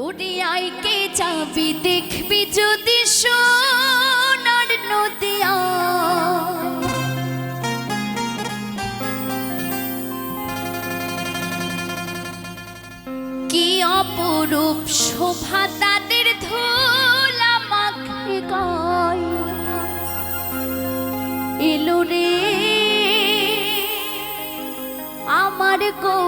ওডিয়াই কে চাবি দেখবি যদি সোনার নদিয়া? কি অপরূপ শোভা তাদের ধুলা মাখে গায়। এলো রে, আমার গো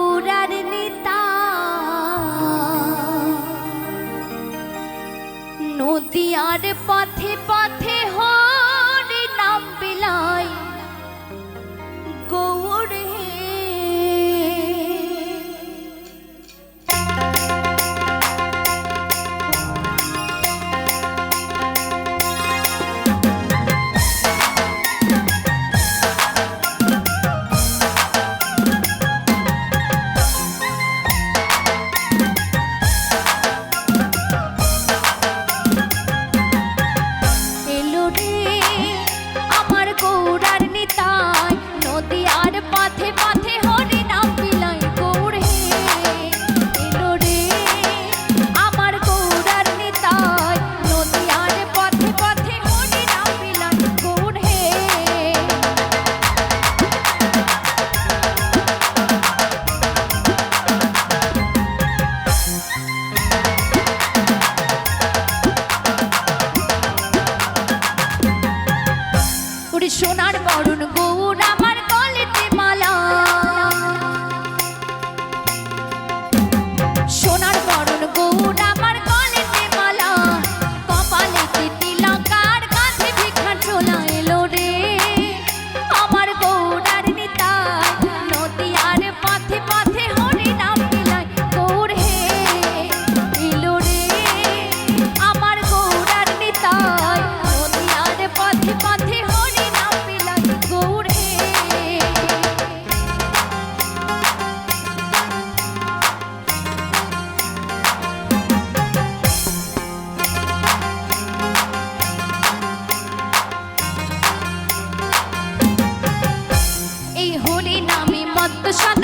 নদী আর পথে পথে হরে নাম বিলায়। সোনার বরণ গো। the shot.